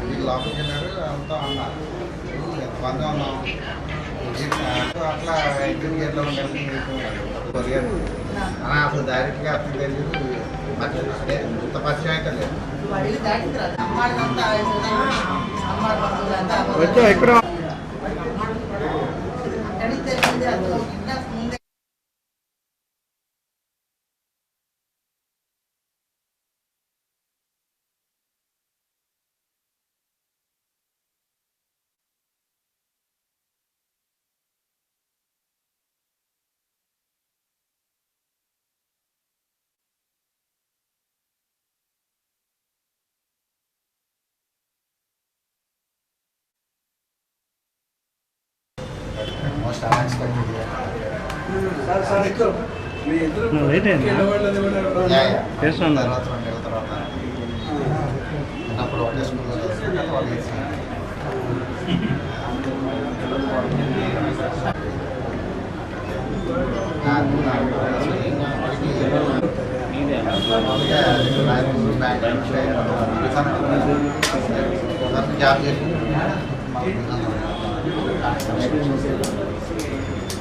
వీళ్ళు లోపలికి వెళ్ళారు అంతా అన్నారు ఎంతమంది ఉన్నాం అట్లా ఇంటికి ఎట్లా ఉండాలి అసలు డైరెక్ట్గా తెలియదు. ఇంత పరిచయం అయితే లేదు. వచ్చా ఎక్కడ? మోస్ట్ అన్ఎక్స్పెక్టెడ్ నువ్వు లేట్ అయిందా చేస్తాను. తర్వాత రెండు నెలల తర్వాత చిన్నప్పుడు ఒకే స్కూల్లో చదువుకుంటే వాళ్ళు చేశారు. నాకు నాకు అసలు ఇప్పటికీ మామూలుగా బ్యాంకు బ్యాంక్ అంటే ఉదాహరణ జాబ్ చేసి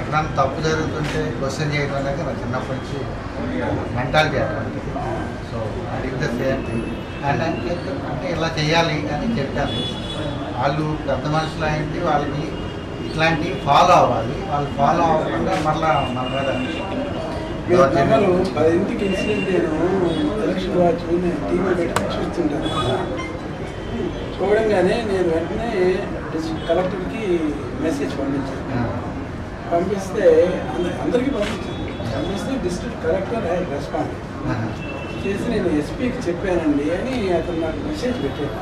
ఎక్కడన్నా తప్పు జరుగుతుంటే క్వశ్చన్ చేయడం అనేది నా చిన్నప్పటి నుంచి మెంటాలిటీ అటువంటిది. సో అడిగిన ద సేమ్ థింగ్ అండ్ అంటే ఇలా చేయాలి అని చెప్పాను. వాళ్ళు పెద్ద మనుషులు అయింది వాళ్ళకి ఇట్లాంటివి ఫాలో అవ్వాలి. వాళ్ళు ఫాలో అవ్వకుండా మళ్ళా మన మీద ఇన్సిడెంట్ నేను ఎలక్షన్ వాచ్ నేను టీవీ పెట్టి చూస్తుంటాను చూడంగానే నేను వెంటనే కలెక్టర్కి మెసేజ్ పంపించాను. పంపిస్తే అంద- అందరికీ పంపించాను పంపిస్తే డిస్ట్రిక్ట్ కలెక్టర్ ఆయన రెస్పాండ్ చేసి నేను ఎస్పీకి చెప్పానండి అని అతను నాకు మెసేజ్ పెట్టాడు.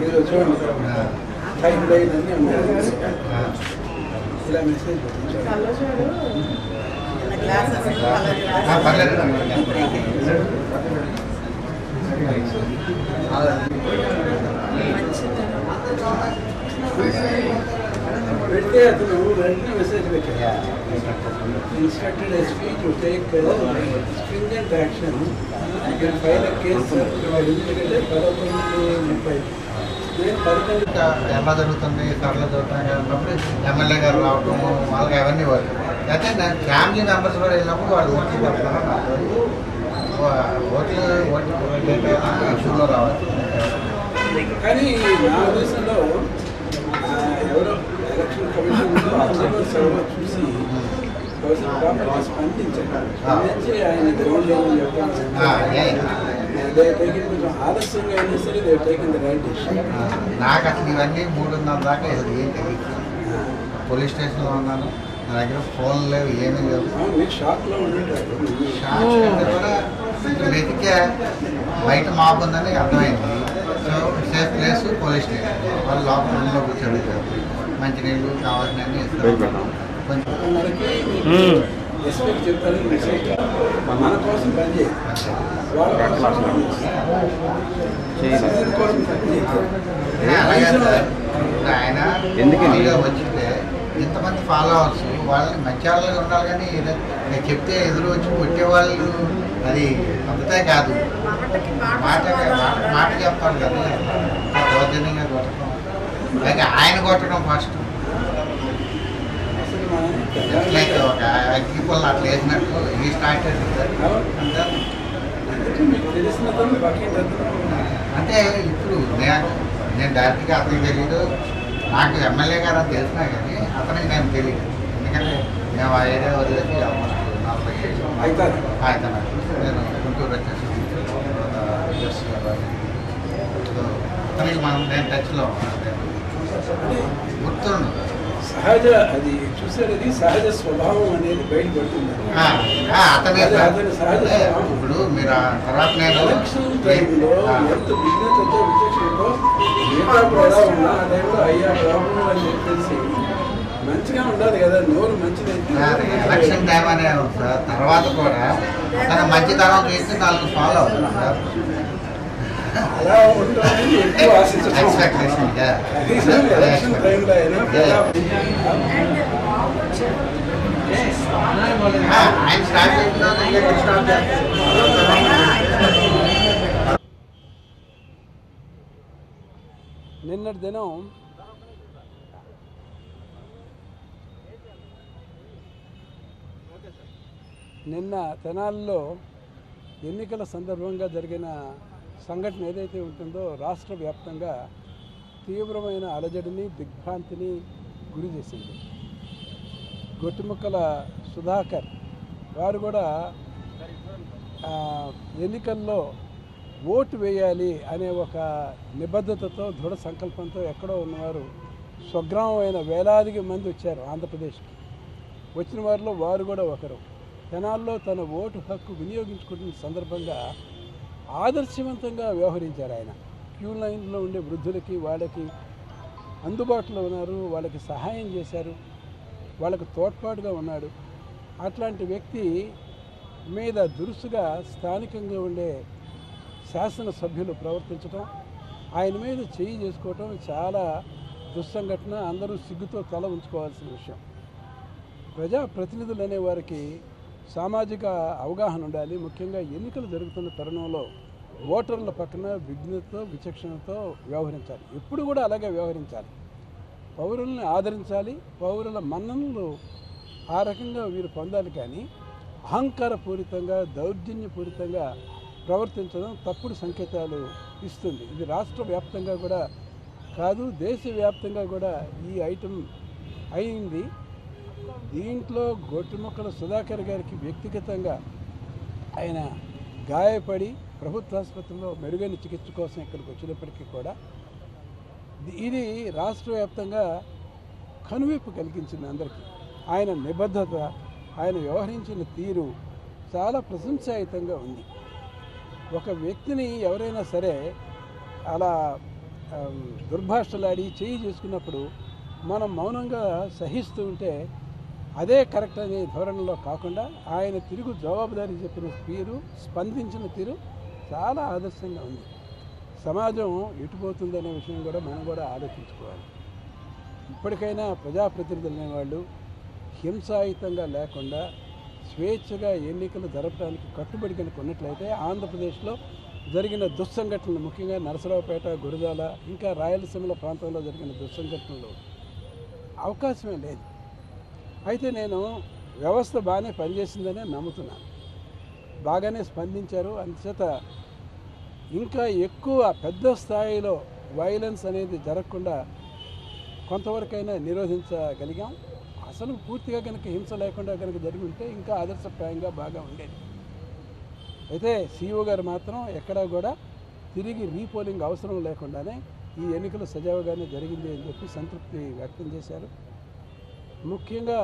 మీరు చూడండి. ఇలా మెసేజ్ పర్లేదు పెడితే అతను వెంటనే మెసేజ్ పెట్టాడు instructed SP to take stringent action file case ఎందుకంటే పదకొండు ముప్పై పదకొండు జరుగుతుంది జరుగుతుంది అన్నప్పుడు ఎమ్మెల్యే గారు రావటం వాళ్ళకి అవన్నీ వర్క్ అయితే నేను ఫ్యామిలీ మెంబర్స్ కూడా వెళ్ళినప్పుడు వాళ్ళు నాకు ఓట్లు ఓట్లు రావాలి కానీ నా ఉద్దేశంలో ఆ, ఎవరో ఎలక్షన్ కమిషన్ చూసి స్పందించారు. స్పందించి ఆయన గ్రౌండ్ డిసిషన్. నాకు అసలు ఇవన్నీ మూడున్నర దాకా అసలు ఏం తెలియదు పోలీస్ స్టేషన్లో ఉన్నాను. నా దగ్గర ఫోన్ లేవు ఏమీ లేవు. కంటే కూడా వెతికే బయట మాప్ ఉందని అర్థమైంది. So safe place police station. వాళ్ళు లోపల రూమ్లో కూర్చొని మంచినీళ్ళు కావాల్సినవన్నీ ఇస్తారు. కొంచెం మనకి మ్మ్. ఎస్పీకి చెప్పారు మెసేజ్. మన కోసం వాళ్ళ కోసం ఆయన ఎందుకని? మామూలుగా ఇంతమంది ఫాలోవర్స్ వాళ్ళని మంచి వాళ్ళగా ఉండాలి కానీ నేను చెప్తే ఎదురు వచ్చి కొట్టేవాళ్ళు అది అంతే కాదు. మాట మాట చెప్పాలి కదా. దౌర్జన్యంగా కొట్టడం. అలాగే ఆయన కొట్టడం ఫస్ట్ లైక్ ఒక అగ్గిపుల్ని అట్లా వేసినట్టు ఈ స్టార్ట్ అంటే అంటే ఇప్పుడు నేను నేను డైరెక్ట్గా అతనికి తెలియదు. నాకు ఎమ్మెల్యే గారు అని తెలిసినా కానీ అతనికి నేను తెలియదు. ఎందుకంటే మేము ఆ ఏరియా వదిలేసి ఆల్మోస్ట్ నలభై ఏళ్ళు అవుతారు అయితే నేను గుంటూరు వచ్చేసి అతనికి మనం నేను టచ్లో గుర్తుండు సహజ అది చూసారు అది సహజ స్వభావం అనేది బయటపడుతుంది. ఇప్పుడు మీరు తర్వాత నేను ఎలక్షన్ టైంలో ఆ, ఎంత విఘ్నతతో టైంలో అయ్యా అని చెప్పేసి మంచిగా ఉండాలి కదా నోరు మంచిదైతే సార్, ఎలక్షన్ టైం అనే తర్వాత కూడా తన మంచితనం చేసి నాలుగు ఫాలో అవుతుంది అలా ఎక్కువ ఆశించడం Expectation, yeah. Yeah. నిన్నటి దినం నిన్న తెనాలిలో ఎన్నికల సందర్భంగా జరిగిన సంఘటన ఏదైతే ఉంటుందో రాష్ట్ర వ్యాప్తంగా తీవ్రమైన అలజడిని దిగ్భ్రాంతిని గురి చేసింది. గొట్టిముక్కల సుధాకర్ వారు కూడా ఎన్నికల్లో ఓటు వేయాలి అనే ఒక నిబద్ధతతో దృఢ సంకల్పంతో ఎక్కడో ఉన్నవారు స్వగ్రామమైన వేలాదికి మంది వచ్చారు ఆంధ్రప్రదేశ్కి. వచ్చిన వారిలో వారు కూడా ఒకరు. జనాల్లో తన ఓటు హక్కు వినియోగించుకుంటున్న సందర్భంగా ఆదర్శవంతంగా వ్యవహరించారు ఆయన. క్యూ లైన్లో ఉండే వృద్ధులకి వాళ్ళకి అందుబాటులో ఉన్నారు వాళ్ళకి సహాయం చేశారు వాళ్ళకు తోడ్పాటుగా ఉన్నాడు. అట్లాంటి వ్యక్తి మీద దురుసుగా స్థానికంగా ఉండే శాసనసభ్యులు ప్రవర్తించడం ఆయన మీద చేయి చేసుకోవటం చాలా దుస్సంఘటన. అందరూ సిగ్గుతో తల ఉంచుకోవాల్సిన విషయం. ప్రజా ప్రతినిధులు అనే వారికి సామాజిక అవగాహన ఉండాలి. ముఖ్యంగా ఎన్నికలు జరుగుతున్న తరుణంలో ఓటర్ల పక్కన విజ్ఞతతో విచక్షణతో వ్యవహరించాలి. ఎప్పుడు కూడా అలాగే వ్యవహరించాలి. పౌరుల్ని ఆదరించాలి. పౌరుల మన్ననలు ఆ రకంగా వీరు పొందాలి కానీ అహంకారపూరితంగా దౌర్జన్యపూరితంగా ప్రవర్తించడం తప్పుడు సంకేతాలు ఇస్తుంది. ఇది రాష్ట్ర వ్యాప్తంగా కూడా కాదు దేశవ్యాప్తంగా కూడా ఈ ఐటెం అయింది. దీంట్లో గొట్టుముక్కల సుధాకర్ గారికి వ్యక్తిగతంగా ఆయన గాయపడి ప్రభుత్వ ఆసుపత్రిలో మెరుగైన చికిత్స కోసం ఇక్కడికి వచ్చినప్పటికీ కూడా ఇది- రాష్ట్ర వ్యాప్తంగా కనువిప్పు కలిగించింది అందరికీ. ఆయన నిబద్ధత ఆయన వ్యవహరించిన తీరు చాలా ప్రశంసాయుతంగా ఉంది. ఒక వ్యక్తిని ఎవరైనా సరే అలా దుర్భాషలాడి చేయి చేసుకున్నప్పుడు మనం మౌనంగా సహిస్తూ ఉంటే అదే కరెక్ట్ అనే ధోరణిలో కాకుండా ఆయన తిరుగు జవాబుదారీ చెప్పిన తీరు స్పందించిన తీరు చాలా ఆదర్శంగా ఉంది. సమాజం ఎటుపోతుందనే విషయం కూడా మనం కూడా ఆలోచించుకోవాలి. ఇప్పటికైనా ప్రజాప్రతినిధులు అనేవాళ్ళు హింసాయుతంగా లేకుండా స్వేచ్ఛగా ఎన్నికలు జరపడానికి కట్టుబడి కనుక ఉన్నట్లయితే ఆంధ్రప్రదేశ్లో జరిగిన దుస్సంఘటనలు ముఖ్యంగా నరసరావుపేట గురజాల ఇంకా రాయలసీమల ప్రాంతంలో జరిగిన దుస్సంఘటనలు అవకాశమే లేదు. అయితే నేను వ్యవస్థ బాగానే పనిచేసిందనే నమ్ముతున్నాను. బాగానే స్పందించారు. అందుచేత ఇంకా ఎక్కువ పెద్ద స్థాయిలో వైలెన్స్ అనేది జరగకుండా కొంతవరకైనా నిరోధించగలిగాం. అసలు పూర్తిగా కనుక హింస లేకుండా కనుక జరిగి ఉంటే ఇంకా ఆదర్శప్రాయంగా బాగా ఉండేది. అయితే సీఈఓ గారు మాత్రం ఎక్కడా కూడా తిరిగి రీపోలింగ్ అవసరం లేకుండానే ఈ ఎన్నికలు సజావుగానే జరిగింది అని చెప్పి సంతృప్తి వ్యక్తం చేశారు. ముఖ్యంగా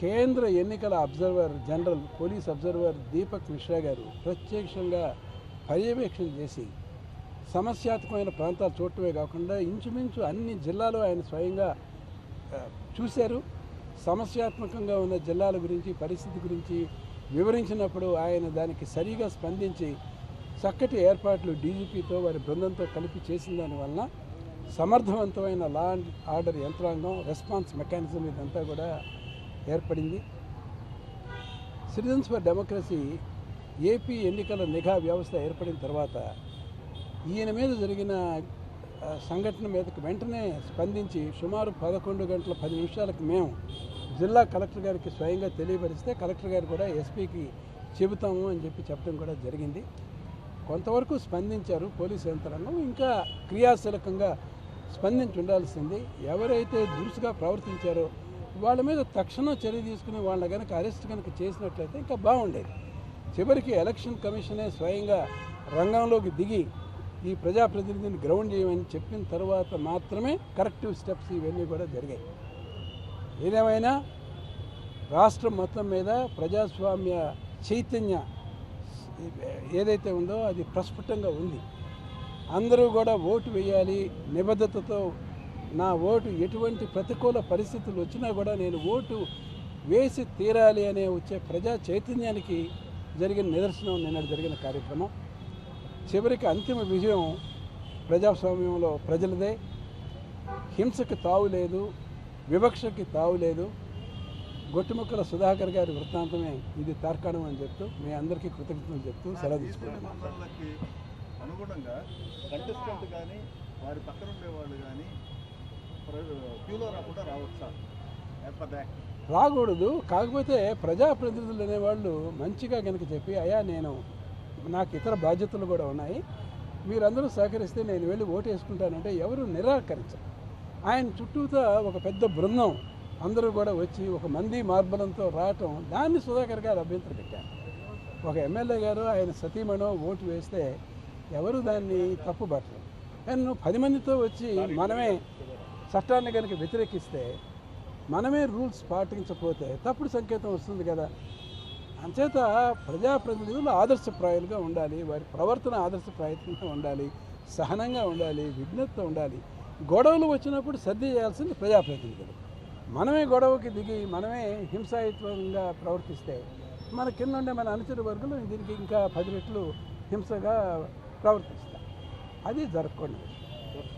కేంద్ర ఎన్నికల observer general police observer Deepak Mishra garu ప్రత్యక్షంగా పర్యవేక్షణ చేసి సమస్యాత్మకమైన ప్రాంతాలు చూడటమే కాకుండా ఇంచుమించు అన్ని జిల్లాలు ఆయన స్వయంగా చూశారు. సమస్యాత్మకంగా ఉన్న జిల్లాల గురించి పరిస్థితి గురించి వివరించినప్పుడు ఆయన దానికి సరిగా స్పందించి చక్కటి ఏర్పాట్లు డీజీపీతో వారి బృందంతో కలిపి చేసిన దానివల్ల సమర్థవంతమైన లా అండ్ ఆర్డర్ యంత్రాంగం రెస్పాన్స్ మెకానిజం ఇదంతా కూడా ఏర్పడింది. సిటిజన్స్ ఫర్ డెమోక్రసీ ఏపీ ఎన్నికల నిఘా వ్యవస్థ ఏర్పడిన తర్వాత ఈయన మీద జరిగిన సంఘటన మీదకి వెంటనే స్పందించి సుమారు పదకొండు గంటల పది నిమిషాలకు మేము జిల్లా కలెక్టర్ గారికి స్వయంగా తెలియపరిస్తే కలెక్టర్ గారు కూడా ఎస్పీకి చెబుతాము అని చెప్పి చెప్పడం కూడా జరిగింది. కొంతవరకు స్పందించారు పోలీస్ యంత్రాంగం. ఇంకా క్రియాశీలకంగా స్పందించి ఉండాల్సింది ఎవరైతే దురుసుగా ప్రవర్తించారో వాళ్ళ మీద తక్షణం చర్య తీసుకుని వాళ్ళని కనుక అరెస్ట్ కనుక చేసినట్లయితే ఇంకా బాగుండేది. చివరికి ఎలక్షన్ కమిషనే స్వయంగా రంగంలోకి దిగి ఈ ప్రజాప్రతినిధిని గ్రౌండ్ చేయమని చెప్పిన తర్వాత మాత్రమే కరెక్టివ్ స్టెప్స్ ఇవన్నీ కూడా జరిగాయి. ఏదేమైనా రాష్ట్రం మొత్తం మీద ప్రజాస్వామ్య చైతన్య ఏదైతే ఉందో అది ప్రస్ఫుటంగా ఉంది. అందరూ కూడా ఓటు వేయాలి. నిబద్ధతతో నా ఓటు ఎటువంటి ప్రతికూల పరిస్థితులు వచ్చినా కూడా నేను ఓటు వేసి తీరాలి అనే వచ్చే ప్రజా చైతన్యానికి జరిగిన నిదర్శనం నిన్న జరిగిన కార్యక్రమం. చివరికి అంతిమ విజయం ప్రజాస్వామ్యంలో ప్రజలదే. హింసకి తావు లేదు వివక్షకి తావు లేదు. గొట్టుముక్కల సుధాకర్ గారి వృత్తాంతమే ఇది తార్కాణం అని చెప్తూ మీ అందరికీ కృతజ్ఞతలు చెప్తూ సెలవు తీసుకుంటున్నాను. అనుగుణంగా కంటెస్టెంట్ కానీ వారి పక్కన ఉండేవాళ్ళు కానీ క్యూలో రాకుండా రావచ్చా రాకూడదు. కాకపోతే ప్రజాప్రతినిధులు అనేవాళ్ళు మంచిగా కనుక చెప్పి అయ్యా నేను నాకు ఇతర బాధ్యతలు కూడా ఉన్నాయి. మీరందరూ సహకరిస్తే నేను వెళ్ళి ఓటు వేసుకుంటానంటే ఎవరు నిరాకరించరు. ఆయన చుట్టూతా ఒక పెద్ద బృందం అందరూ కూడా వచ్చి ఒక మంది మార్బలంతో రావటం దాన్ని సుధాకర్ గారు అభ్యంతరం పెట్టారు ఒక ఎమ్మెల్యే గారు ఆయన సతీమణో ఓటు వేస్తే ఎవరు దాన్ని తప్పుబట్టరు కానీ నువ్వు పది మందితో వచ్చి మనమే చట్టాన్ని కనుక వ్యతిరేకిస్తే మనమే రూల్స్ పాటించకపోతే తప్పుడు సంకేతం వస్తుంది కదా. అంచేత ప్రజాప్రతినిధులు ఆదర్శప్రాయులుగా ఉండాలి వారి ప్రవర్తన ఆదర్శప్రాయంగా ఉండాలి సహనంగా ఉండాలి విఘ్నత ఉండాలి. గొడవలు వచ్చినప్పుడు సర్ది చేయాల్సింది ప్రజాప్రతినిధులు. మనమే గొడవకి దిగి మనమే హింసాయుత్వంగా ప్రవర్తిస్తే మన కింద ఉండే మన అనుచరు వర్గులు దీనికి ఇంకా పది రెట్లు హింసగా ప్రవర్తిస్తాం అది జరగకుండా.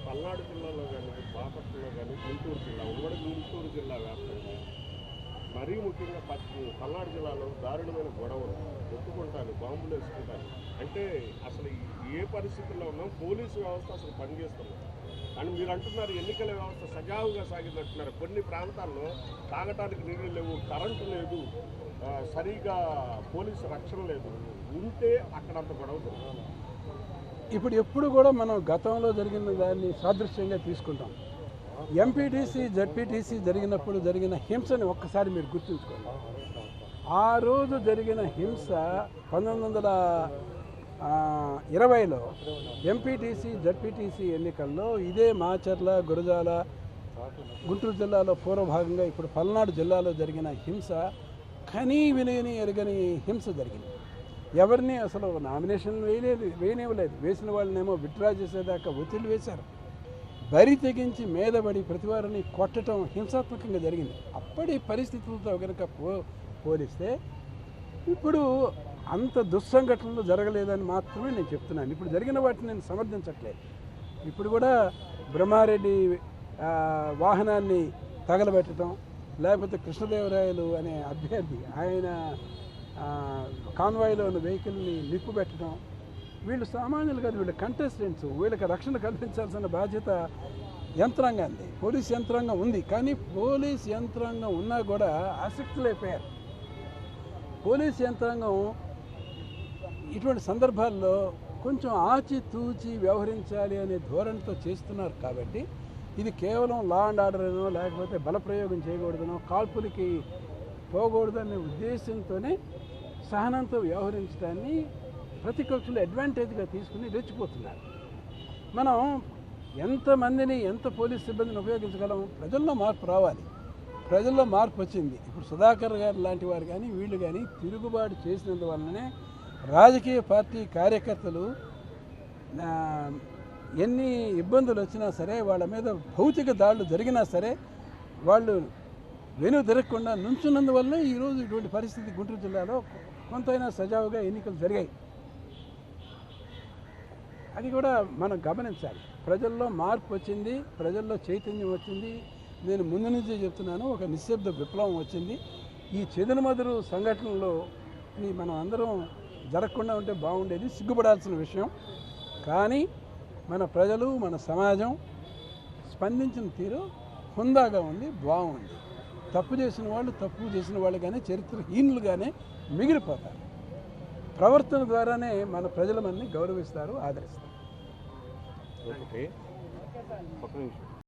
పల్నాడు జిల్లాలో కానీ బాపట్లలో కానీ గుంటూరు జిల్లా ఉమ్మడి గుంటూరు జిల్లా వ్యాప్తంగా మరీ ముఖ్యంగా పశ్చిమ పల్నాడు జిల్లాలో దారుణమైన గొడవలు ఒప్పుకుంటాను బాంబులు వేసుకుంటాను. అంటే అసలు ఏ పరిస్థితుల్లో ఉన్నాం? పోలీసు వ్యవస్థ అసలు పనిచేస్తున్నాం కానీ మీరు అంటున్నారు ఎన్నికల వ్యవస్థ సజావుగా సాగిందంటున్నారు కొన్ని ప్రాంతాల్లో తాగటానికి నీళ్ళు లేవు కరెంటు లేదు సరిగా పోలీసు రక్షణ లేదు. ఉంటే అక్కడ అంత గొడవ ఇప్పుడు ఎప్పుడు కూడా మనం గతంలో జరిగిన దాన్ని సాదృశ్యంగా తీసుకుంటాం. ఎంపీటీసీ జడ్పీటీసీ జరిగినప్పుడు జరిగిన హింసని ఒక్కసారి మీరు గుర్తుంచుకోండి. ఆ రోజు జరిగిన హింస పంతొమ్మిది వందల ఇరవైలో ఎంపీటీసీ జడ్పీటీసీ ఎన్నికల్లో ఇదే మాచర్ల గురజాల గుంటూరు జిల్లాలో పూర్వభాగంగా ఇప్పుడు పల్నాడు జిల్లాలో జరిగిన హింస కనీ వినయని ఎరగని హింస జరిగింది. ఎవరిని అసలు నామినేషన్ వేయలేదు వేయనివ్వలేదు. వేసిన వాళ్ళనేమో విత్డ్రా చేసేదాకా ఒత్తిడి వేశారు. బరి తెగించి మీదపడి ప్రతివారిని కొట్టడం హింసాత్మకంగా జరిగింది. అప్పటి పరిస్థితులతో కనుక పో పోలిస్తే ఇప్పుడు అంత దుస్సంఘటనలు జరగలేదని మాత్రమే నేను చెప్తున్నాను. ఇప్పుడు జరిగిన వాటిని నేను సమర్థించట్లేదు. ఇప్పుడు కూడా బ్రహ్మారెడ్డి వాహనాన్ని తగలబెట్టడం లేకపోతే కృష్ణదేవరాయలు అనే అభ్యర్థి ఆయన కాన్వాయ్లో ఉన్న వెహికల్ని నిప్పు పెట్టడం వీళ్ళు సామాన్యులు కాదు వీళ్ళు కంటెస్టెంట్స్ వీళ్ళకి రక్షణ కల్పించాల్సిన బాధ్యత యంత్రాంగాన్ని పోలీస్ యంత్రాంగం ఉంది కానీ పోలీస్ యంత్రాంగం ఉన్నా కూడా ఆసక్తులైపోయారు పోలీస్ యంత్రాంగం ఇటువంటి సందర్భాల్లో కొంచెం ఆచితూచి వ్యవహరించాలి అనే ధోరణితో చేస్తున్నారు కాబట్టి ఇది కేవలం లా అండ్ ఆర్డర్ అనో లేకపోతే బలప్రయోగం చేయకూడదనో కాల్పులకి పోకూడదనే ఉద్దేశంతోనే సహనంతో వ్యవహరించడాన్ని ప్రతిపక్షులు అడ్వాంటేజ్గా తీసుకుని రెచ్చిపోతున్నారు. మనం ఎంతమందిని ఎంత పోలీస్ సిబ్బందిని ఉపయోగించగలం? ప్రజల్లో మార్పు రావాలి. ప్రజల్లో మార్పు వచ్చింది. ఇప్పుడు సుధాకర్ గారు లాంటి వారు కానీ వీళ్ళు కానీ తిరుగుబాటు చేసినందువల్లనే రాజకీయ పార్టీ కార్యకర్తలు ఎన్ని ఇబ్బందులు వచ్చినా సరే వాళ్ళ మీద భౌతిక దాడులు జరిగినా సరే వాళ్ళు వెను తిరగకుండా నుంచున్నందువల్ల ఈరోజు ఇటువంటి పరిస్థితి గుంటూరు జిల్లాలో కొంతైనా సజావుగా ఎన్నికలు జరిగాయి. అది కూడా మనం గమనించాలి. ప్రజల్లో మార్పు వచ్చింది ప్రజల్లో చైతన్యం వచ్చింది. నేను ముందు నుంచే చెప్తున్నాను ఒక నిశ్శబ్ద విప్లవం వచ్చింది. ఈ చెదురుమదురు సంఘటనలో మనం అందరం జరగకుండా ఉంటే బాగుండేది సిగ్గుపడాల్సిన విషయం. కానీ మన ప్రజలు మన సమాజం స్పందించిన తీరు హుందాగా ఉంది బాగుంది. తప్పు చేసిన వాళ్ళు తప్పు చేసిన వాళ్ళుగానే చరిత్రహీనులుగానే మిగిలిపోతారు. ప్రవర్తన ద్వారానే మన ప్రజలమన్నీ గౌరవిస్తారు ఆదరిస్తారు. ఓకే.